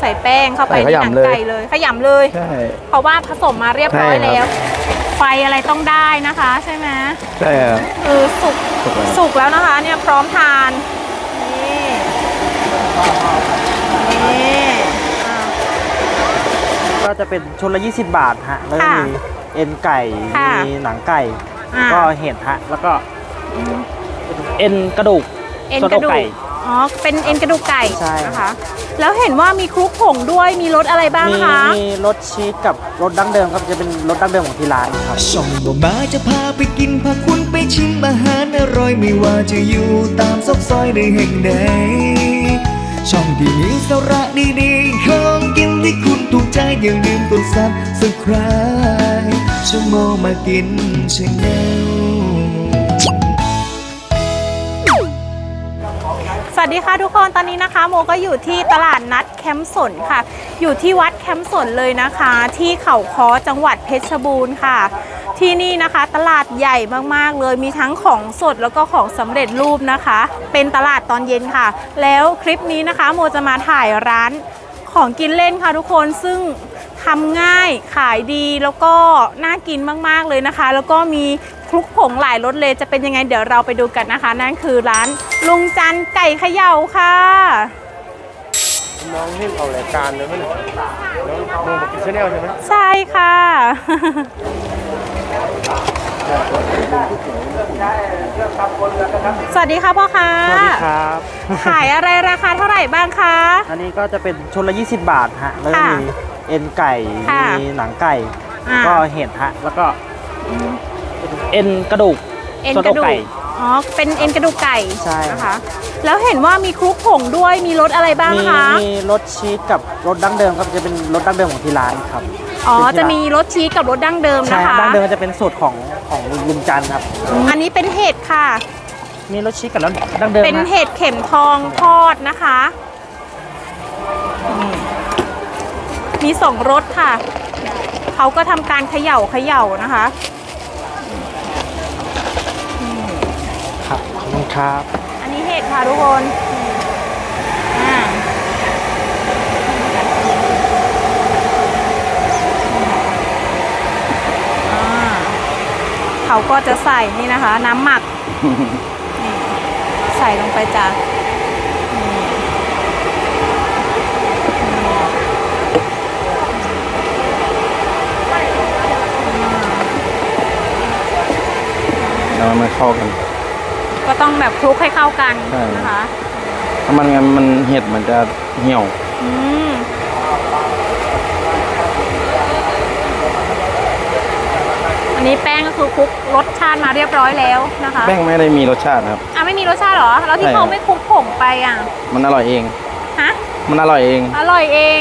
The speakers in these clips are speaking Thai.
ใส่แป้งเข้าไปใส่ในขยำหนังเลย ไก่เลยขยำเลย ใช่ เพราะว่าผสมมาเรียบร้อยใช่ครับ แล้ว ไฟอะไรต้องได้นะคะ ใช่ไหมใช่ครับ คือสุกสุกแล้ว สุกแล้วนะคะ เนี่ยพร้อมทาน นี่นี่อ่า ก็จะเป็นชุดละ 20 บาทฮะ แล้วก็ค่ะมีเอ็นไก่ ค่ะ มีหนังไก่ อ่า ก็เห็ดฮะ แล้วก็เอ็นกระดูกเอ็นส่วนกอกระดูไก่ก อ๋อ เป็นเอ็นกระดูกไก่ใช่ นะคะ แล้วเห็นว่ามีคลุกผงด้วย มีรสอะไรบ้างมีคะมีรสชีสกับรสดั้งเดิมครับจะเป็นรสดั้งเดิมของที่ร้านครับ ช่องบ่มาจะพาไปกินพาคุณไปชิมอาหารอร่อยไม่ว่าจะอยู่ตามซอกซอยในแห่งใดช่องที่มีสาระดีๆของกินที่คุณถูกใจอย่าลืมกดซับสไคร b e ชั่วโมงมากินชาแนล สวัสดีค่ะทุกคนตอนนี้นะคะ โมก็อยู่ที่ตลาดนัดแคมป์สนค่ะ อยู่ที่วัดแคมป์สนเลยนะคะ ที่เขาค้อจังหวัดเพชรบูรณ์ค่ะ ที่นี่นะคะตลาดใหญ่มากๆเลยมีทั้งของสดแล้วก็ของสำเร็จรูปนะคะ เป็นตลาดตอนเย็นค่ะ แล้วคลิปนี้นะคะ โมจะมาถ่ายร้านของกินเล่นค่ะทุกคนซึ่ง ทำง่ายขายดีแล้วก็น่ากินมากๆเลยนะคะ แล้วก็มีคลุกผงหลายรสเลยจะเป็นยังไงเดี๋ยวเราไปดูกันนะคะ นั่นคือร้านลุงจันไก่เขย่าค่ะน้องนี่เอารายการเลยไหมเนี่ยน้องมองบอกกินชาแนลใช่ไหมใช่ค่ะสวัสดีค่ะพ่อค้าสวัสดีครับขายอะไรราคาเท่าไหร่บ้างคะ อันนี้ก็จะเป็นชุดละ 20 บาทฮะแล้วก็ค่ะมี เอ็นไก่ ค่ะมีหนังไก่ อ่า ก็เห็ดฮะ แล้วก็เอ็นกระดูกเอ็นส่วนกอระกดูไก่กอ๋อ เป็นเอ็นกระดูกไก่ใช่ นะคะ แล้วเห็นว่ามีคลุกผงด้วย มีรสอะไรบ้างมีคะ มีรสชีสกับรสดั้งเดิมครับจะเป็นรสดั้งเดิมของที่ร้านครับอ๋อ เป็นที่จะร้านมีรสชีสกับรสดั้งเดิมใช่นะครัคะบดั้งเดิมจะเป็นสูตรของของลุงจันทร์ครับ อันนี้เป็นเห็ดค่ะ มีรสชีสกับรสดั้งเดิมเป็นฮะ เห็ดเข็มทองทอดนะคะ มีสองรสค่ะ เขาก็ทำการเขย่าเขย่านะคะครับขอบคุณครับ อันนี้เห็ดค่ะทุกคนอ่าอ่าเขาก็จะใส่นี่นะคะ น้ำหมักนี่ใส่ลงไปจ้ะ แล้วมันเข้ากัน ก็ต้องแบบคลุกให้เข้ากันใช่ นะคะถ้ามันงั้นมันเห็ดมันจะเหี่ยว อืมอันนี้แป้งก็คือคลุกรสชาติมาเรียบร้อยแล้วนะคะแป้งไม่ได้มีรสชาติครับ อะไม่มีรสชาติเหรอ แล้วที่ใช่ เขาไม่คลุกผงไปอะมันอร่อยเอง ฮะ มันอร่อยเอง อร่อยเอง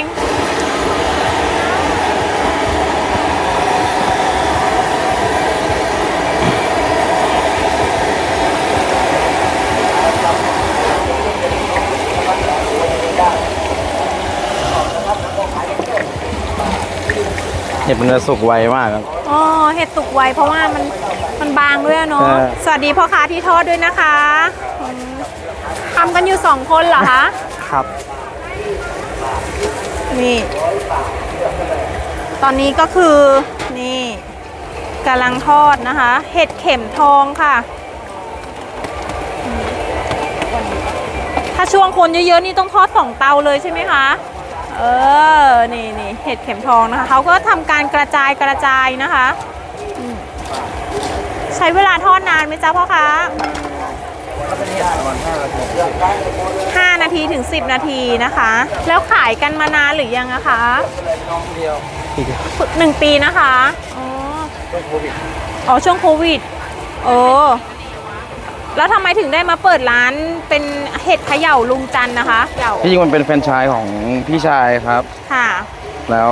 เห็ดมันจะสุกไวมากครับ อ๋อเห็ดสุกไวเพราะว่ามันมันบางด้วยอะเนาะ ใช่ สวัสดีพ่อค้าที่ทอดด้วยนะคะอืมทำกันอยู่สองคนเหรอคะ ครับ นี่ ตอนนี้ก็คือนี่กำลังทอดนะคะ เห็ดเข็มทองค่ะอืมถ้าช่วงคนเยอะๆนี่ต้องทอดสองเตาเลยใช่ไหมคะ เออ นี่นี่เห็ดเข็มทองนะคะ เขาก็ทำการกระจายกระจายนะคะอืมใช้เวลาทอดนานไหมจ๊ะพ่อคะห้านาทีถึง 10 นาทีนะคะ แล้วขายกันมานานหรือยังอะคะหนึ่งปีนะคะ อ๋ออ๋อช่วงโควิด เออ แล้วทำไมถึงได้มาเปิดร้านเป็นเห็ดเขย่าลุงจันทร์นะคะเขย่าที่จริงมันเป็นแฟรนไชส์ของพี่ชายครับ ค่ะ แล้ว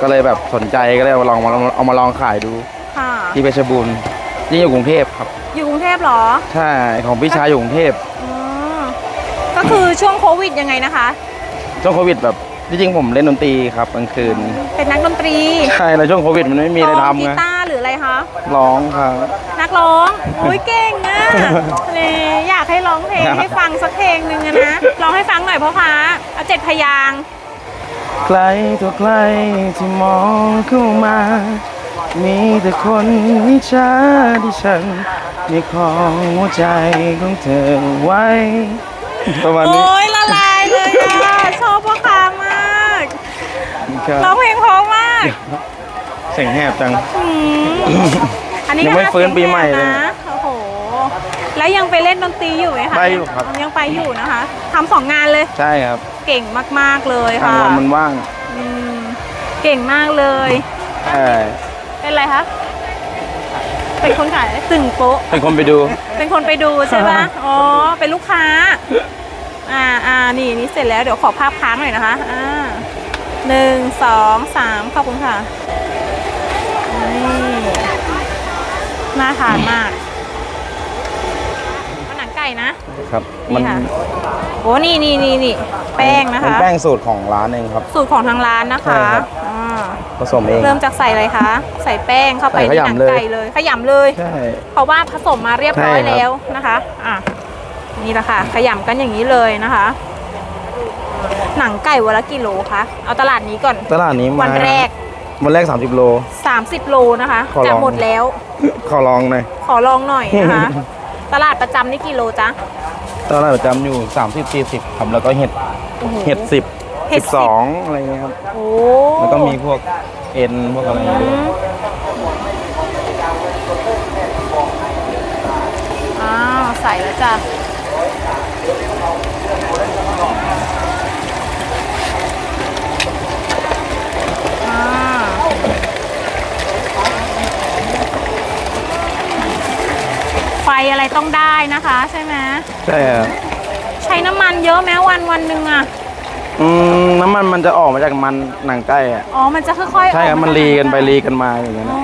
ก็เลยแบบสนใจก็เลยเอามาลองมาเอามาลองขายดูค่ะ ที่เพชรบูรณ์นี่อยู่กรุงเทพครับ อยู่กรุงเทพเหรอ ใช่ของพี่ชายอยู่กรุงเทพอ๋อก็คือช่วงโควิดยังไงนะคะ ช่วงโควิดแบบที่จริงผมเล่นดนตรีครับกลางคืน เป็นนักดนตรีใช่แล้วช่วงโควิดมันไม่มีอะไรกลองทำกีไงตาร์หรื ออะไรคะ ร้องครับ นักร้อง อุ้ยเก่งอะนี่อยากให้ร้องเพลงให้ฟังสักเพลงหนึ่งอะนะ ร้องให้ฟังหน่อยพ่อค้าเอาเจ็ดพยางค์ใครตัวใครที่มองเข้ามา มีแต่คนนิจาที่ฉันมีของหัวใจของเธอไว้ ประมาณนี้โอ้ยละลายเลยอะ ชอบพ่อค้ามาก ครับ ร้องเพลงเพราะมาก เสียงแหบจัง อืมอันนี้ยังไม่ก็ฟื้นปีใหม่เลยนะโอ้โห แล้วยังไปเล่นดนตรีอยู่ไหมคะไปอยู่ครับ ยังไปอยู่นะคะทำสองงานเลย ใช่ครับเก่งมากๆเลยกลางค่ะวันมันว่างอืมเก่งมากเลย ใช่เป็นไรคะ เป็นคนขายตึงโป๊ะ เป็นคนไปดู เป็นคนไปดูใช่ปะ อ๋อ เป็นลูกค้า อ่าอ่านี่นี่เสร็จแล้วเดี๋ยวขอภาพค้างหน่อยนะคะ อ่าหนึ่งสองสามขอบคุณค่ะ นี่น่าทานมากเอาหนังไก่นะ ครับนี่ค่ะ โอ้นี่นี่นี่นี่แป้งนะเป็นคะ แป้งสูตรของร้านเองครับ สูตรของทางร้านนะคะใช่ครับ อ่าผสมเอง เริ่มจากใส่อะไรคะ ใส่แป้งเข้าไปใส่ในขหนังยำเลย ไก่เลย ขยำเลย ใช่ เพราะว่าผสมมาเรียบร้อยใช่ครับ แล้วนะคะ อะ นี่แหละค่ะ ขยำกันอย่างนี้เลยนะคะ หนังไก่วันละกิโลคะ เอาตลาดนี้ก่อน ตลาดนี้มาวันแรก วันแรก 30 โล 30 โลนะคะขอลอง จะหมดแล้ว ขอลองหน่อย ขอลองหน่อยนะคะ ตลาดประจำนี่กิโลจ๊ะตลาดประจำอยู่ 30 40ครับแล้วก็เห็ด โอ้โหเห็ดสิบเห็สิดบสิสบองอะไรเงี้ยครับ โอ้แล้วก็มีพวกเอ็นพวกอะไรอืด้วยมอ้าว ใส่แล้วจ้ะ ไฟอะไรต้องได้นะคะ ใช่ไหมใช่ครับใช้น้ำมันเยอะไหมวันวันหนึ่งอะอืมน้ำมันมันจะออกมาจากมันหนังไก่อะอ๋อมันจะค่อยๆออกใช่ครับมันจากรีกันไปหงรีกันมาอย่างเงี้ยอ๋นะ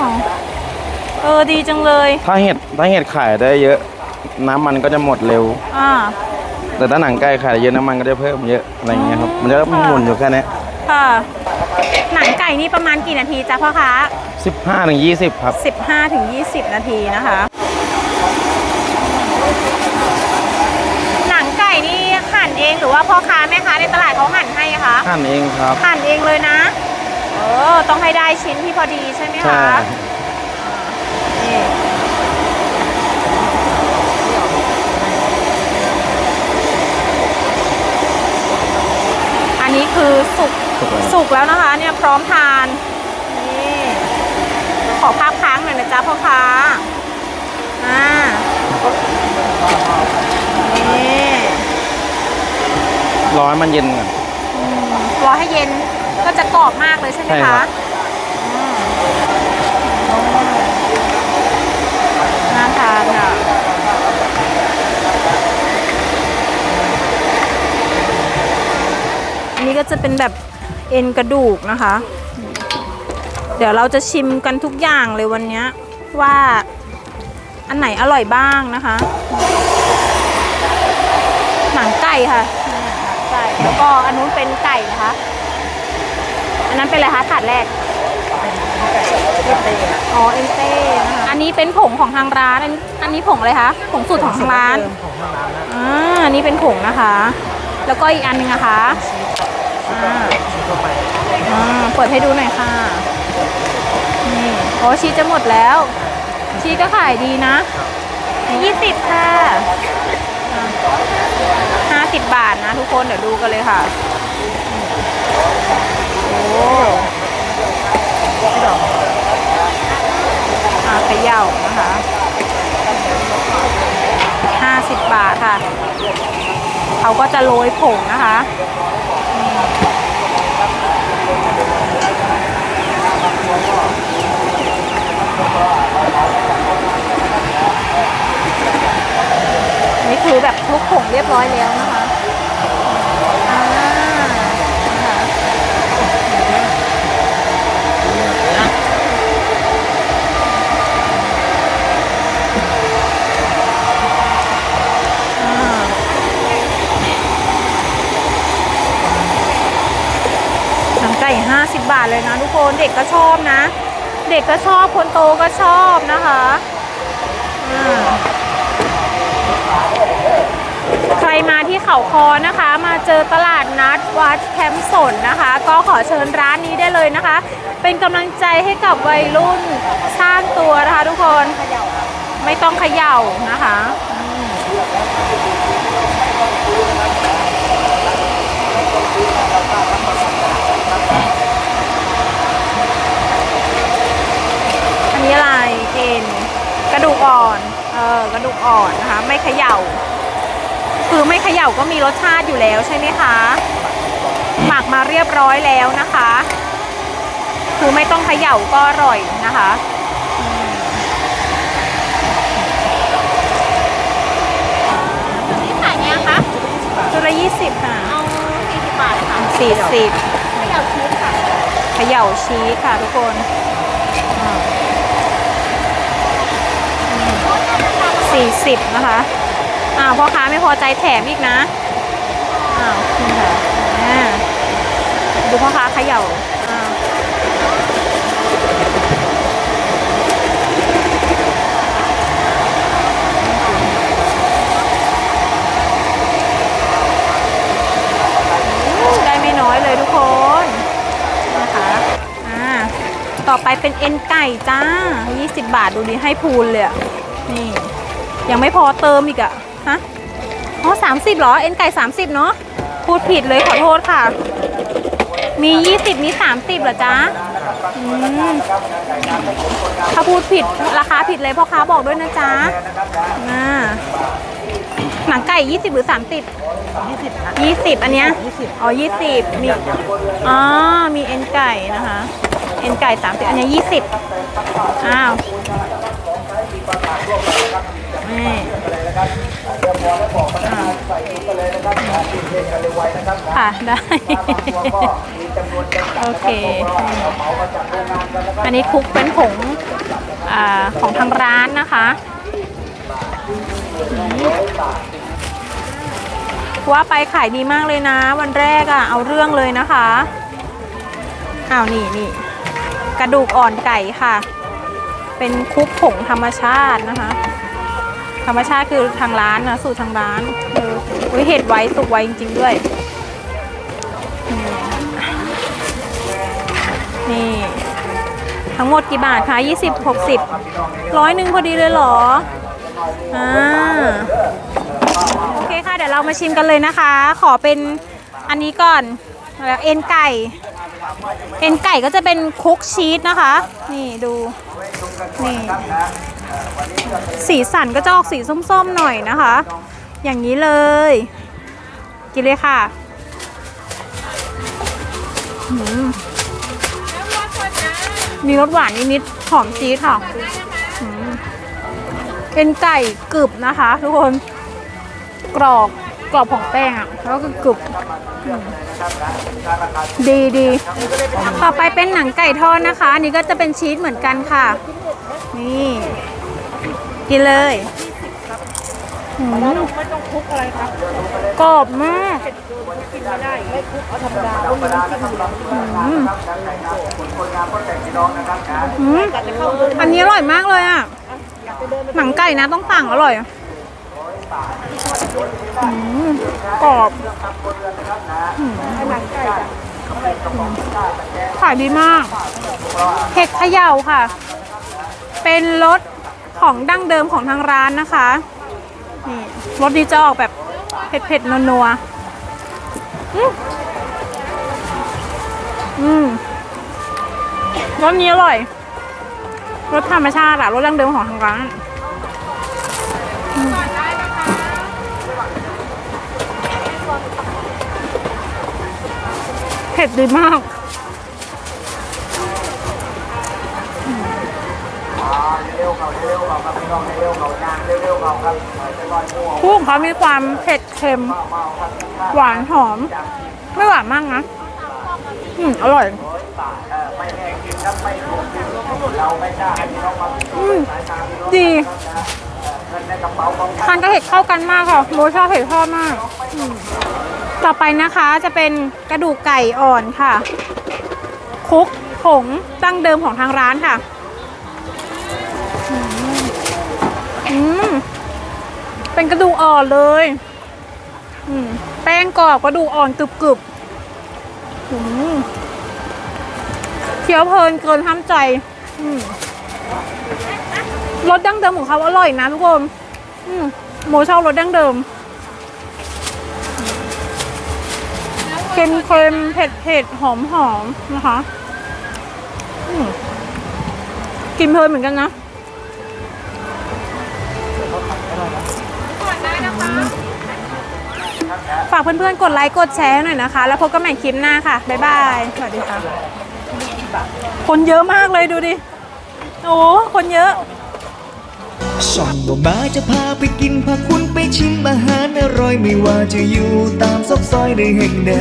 อเออดีจังเลยถ้าเห็ดถ้าเห็ดขายได้เยอะ น้ำมันก็จะหมดเร็ว อ่า แต่ถ้าหนังไก่ขายได้เยอะน้ำมันก็จะเพิ่มเยอะอะไรเงี้ยครับมันจะหมุนอยู่แค่เนี้ค่ะหนังไก่นี่ประมาณกี่นาทีจ๊ะพ่อคะสิบห้าถึงยี่สิบครับ 15ถึง20 นาทีนะคะ หนังไก่นี่ หั่นเองหรือว่าพ่อค้าแม่ค้าในตลาดเขาหั่นให้คะหั่นเองครับหั่นเองเลยนะเออต้องให้ได้ชิ้นที่พอดีใช่ไหมใช่คะนี่อันนี้คือสุกถูกแล้วสุกแล้วนะคะเนี่ยพร้อมทานนี่ขอภาพค้างหน่อยนะจ๊ะพ่อค้าอ่านี่ รอให้มันเย็นก่อนรอให้เย็นก็จะกรอบมากเลยใช่ไหมใช่ครัคะบอืมน่าทานค่ะอันนี้ก็จะเป็นแบบเอ็นกระดูกนะคะ เดี๋ยวเราจะชิมกันทุกอย่างเลยวันเนี้ยว่าอันไหนอร่อยบ้างนะคะ หนังไก่ค่ะ อันนู้นเป็นไก่นะคะ อันนั้นเป็นอะไรคะถาดแรกอ๋อเอ็นเต้นะคะอันนี้เป็นผงของทางร้าน อันนี้อันนี้ผงอะไรคะผงสูตรของทางร้านอ่าอันนี้เป็นผงนะคะ แล้วก็อีกอันหนึงนะคะอ่าอ่าเปิดให้ดูหน่อยค่ะนี่โอ้ชีสจะหมดแล้ว ชีสก็ขายดีนะยี่สิบค่ะ ห้าสิบาทนะทุกคนเดี๋ยวดูกันเลยค่ะ โอ้อาเขย่านะคะห้าสิบาทค่ะ เขาก็จะโรยผงนะคะนี่นี่คือแบบ คลุกผงเรียบร้อยแล้วนะคะอ่านะคะอ่าหนังไก่50 บาทเลยนะทุกคน เด็กก็ชอบนะ เด็กก็ชอบคนโตก็ชอบนะคะ เขาคอนะคะ มาเจอตลาดนัดวัดแคมป์สนนะคะ ก็ขอเชิญร้านนี้ได้เลยนะคะ เป็นกำลังใจให้กับวัยรุ่นสร้างตัวนะคะทุกคนไม่ต้องเขย่านะคะอันนี้อะไรเอ็นกระดูกอ่อน เออกระดูกอ่อนนะคะ ไม่เขย่า คือไม่เขย่าก็มีรสชาติอยู่แล้วใช่ไหมคะ หมักมาเรียบร้อยแล้วนะคะ คือไม่ต้องเขย่าก็อร่อยนะคะอืมนี่ขายไงคะตัวละยี่สิบค่ะเอาสี่สิบบาทค่ะสี่สิบเขย่าชีสค่ะเขย่าชีสค่ะทุกคนสี่สิบนะคะ อ้าวพ่อค้าไม่พอใจแถมอีกนะ อ้าวนี่ค่ะอ่ดูพ่อค้าเขย่าอ่าอู้ได้ไม่น้อยเลยทุกคนนะคะอ่าต่อไปเป็นเอ็นไก่จ้า 20 บาทดูดิให้พูนเลยอะนี่ ยังไม่พอเติมอีกอะฮะ อ๋อสามสิบเหรอ เอ็นไก่สามสิบเนาะ พูดผิดเลยขอโทษค่ะ มียี่สิบมีสามสิบเหรอจ๊ะ อืม ถ้าพูดผิดราคาผิดเลยพ่อค้าบอกด้วยนะจ๊ะอ่าหนังไก่ยี่สิบหรือสามสิบยี่สิบยี่สิบอันเนี้ยอ๋อยี่สิบมีอ๋อมีเอ็นไก่นะคะ เอ็นไก่สามสิบอันเนี้ยี่สิบอ้าวนี่ ค่ะ ได้ โอเค อันนี้คุกเป็นผงอาของทางร้านนะคะว่าไปขายดีมากเลยนะ วันแรกอะ่ะ เอาเรื่องเลยนะคะอ้าวนี่นี่กระดูกอ่อนไก่ค่ะ เป็นคุกผงธรรมชาตินะคะ ธรรมชาติคือทางร้านนะ สูตรทางร้านเออเห็ดไว้สุกไว้จริง ๆ ด้วย นี่ ทั้งหมดกี่บาทคะ20 60ร้อยหนึ่งพอดีเลยเหรอ อ่า โอเคค่ะ เดี๋ยวเรามาชิมกันเลยนะคะ ขอเป็นอันนี้ก่อนแล้วเอ็นไก่ เอ็นไก่ก็จะเป็นคุกชีสนะคะ นี่ดู นี่ สีสันก็จะออกสีส้มๆหน่อยนะคะ อย่างนี้เลย กินเลยค่ะมีรสหวานนิดๆหอมจี๊ดค่ะเป็นไก่กรึบนะคะ ทุกคนกรอบกรอบของแป้งอะแล้วก็กรึบดีดีต่อไปเป็นหนังไก่ทอดนะคะ อันนี้ก็จะเป็นชีสเหมือนกันค่ะ นี่ กินเลยหืมไม่ต้องคลุกอะไรครับกรอบมากกินไม่ได้ไม่คลุกเอาธรรมดาอันนี้อร่อยมากเลยอะหนังไก่นะต้องสั่งอร่อยหืมกรอบหืมขายดีมากเห็ดเขย่าค่ะ เป็นรส ของดั้งเดิมของทางร้านนะคะนี่รสนี้จะออกแบบเผ็ดๆนัวๆอืมรสนี้อร่อย รสธรรมชาติอะรสดั้งเดิมของทางร้านเผ็ดดีมาก กุ้งเขามีความเผ็ดเค็ม หวานหอม ไม่หวานมากนะ อืม อร่อย อืม ดีทานกับเห็ดเข้ากันมากค่ะโบชอบเห็ดทอดมากอืมต่อไปนะคะจะเป็นกระดูกไก่อ่อนค่ะคลุกผงตั้งเดิมของทางร้านค่ะ เป็นกระดูกอ่อนเลยแป้งกรอบกระดูกอ่อนกรึบกรึบเคี้ยวเพลินเกินห้ามใจรสดั้งเดิมของเขาอร่อยนะทุกคนอืมโมชอบรสดั้งเดิมเค็มเค็มเผ็ดเผ็ดหอมหอมนะคะอืมกินเพลินเหมือนกันนะากเพื่อนๆ กดไลค์ กดแชร์หน่อยนะคะ แล้วพบกันใหม่คลิปหน้าค่ะ บ๊ายบาย สวัสดีค่ะ คนเยอะมากเลยดูดิ โอ้ คนเยอะช่องบ่มาจะพาไปกินพาคุณไปชิมอาหารอร่อยไม่ว่าจะอยู่ตามซอกซอยในแห่งใด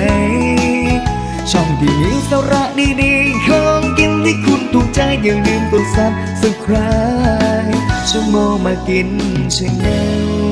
ช่องที่มีสาระดีๆของกินที่คุณถูกใจอย่าลืมกดซับสไคร b e ชั่วโมงมากินชาแนล